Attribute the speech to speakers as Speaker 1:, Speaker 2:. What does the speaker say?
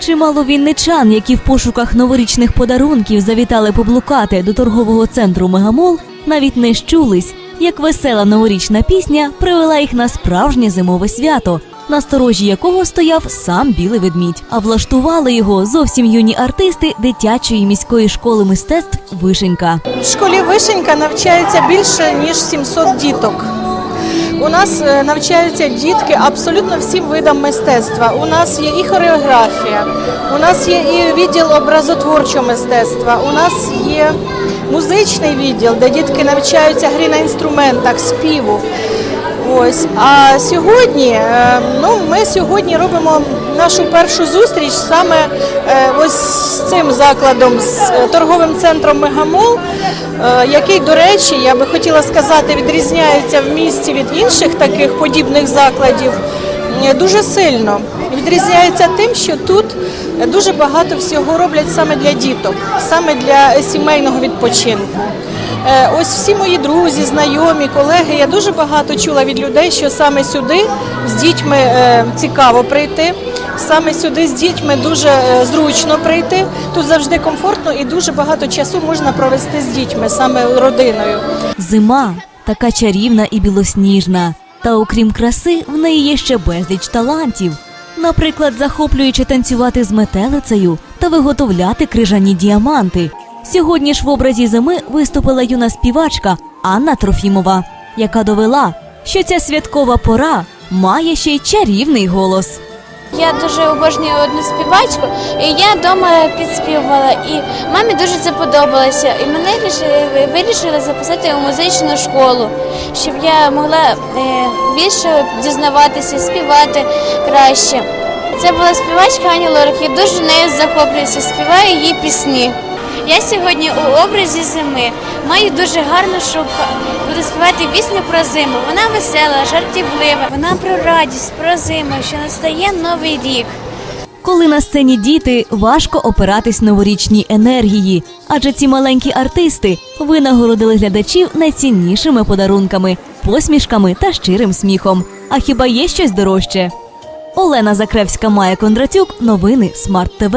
Speaker 1: Чимало вінничан, які в пошуках новорічних подарунків завітали поблукати до торгового центру Мегамол, навіть не щулись, як весела новорічна пісня привела їх на справжнє зимове свято, на сторожі якого стояв сам білий ведмідь. А влаштували його зовсім юні артисти дитячої міської школи мистецтв Вишенька.
Speaker 2: В школі Вишенька навчається більше ніж 700 діток. У нас е, навчаються дітки абсолютно всім видам мистецтва. У нас є і хореографія, у нас є і відділ образотворчого мистецтва, у нас є музичний відділ, де дітки навчаються грі на інструментах, співу. Ось а сьогодні, е, ну ми сьогодні робимо нашу першу зустріч саме е, ось з цим закладом, з е, торговим центром Мегамол, який, до речі, я би хотіла сказати, відрізняється в місті від інших таких подібних закладів дуже сильно. Відрізняється тим, що тут дуже багато всього роблять саме для діток, саме для сімейного відпочинку. Е, Ось всі мої друзі, знайомі, колеги. Я дуже багато чула від людей, що саме сюди з дітьми е, цікаво прийти. Саме сюди з дітьми дуже е, зручно прийти. Тут завжди комфортно і дуже багато часу можна провести з дітьми, саме родиною.
Speaker 1: Зима така чарівна і білосніжна. Та окрім краси, в неї є ще безліч талантів. Наприклад, захоплюючи танцювати з метелицею та виготовляти крижані діаманти. Сьогодні ж в образі зими виступила юна співачка Анна Трофімова, яка довела, що ця святкова пора має ще й чарівний голос.
Speaker 3: Я дуже обожнюю одну співачку, і я вдома підспівувала. І мамі дуже це подобалося. І мене рішили- вирішили записати у музичну школу, щоб я могла е, більше дізнаватися, співати краще. Це була співачка Ані Лорак. Я дуже нею захоплююся, співаю її пісні. Я сьогодні у образі зими маю дуже гарну шубку. Буду співати пісню про зиму. Вона весела, жартівлива. Вона про радість, про зиму, що настає новий рік.
Speaker 1: Коли на сцені діти, важко опиратись новорічній енергії, адже ці маленькі артисти винагородили глядачів найціннішими подарунками, посмішками та щирим сміхом. А хіба є щось дорожче? Олена Закревська, Майя Кондратюк, новини Смарт ТВ.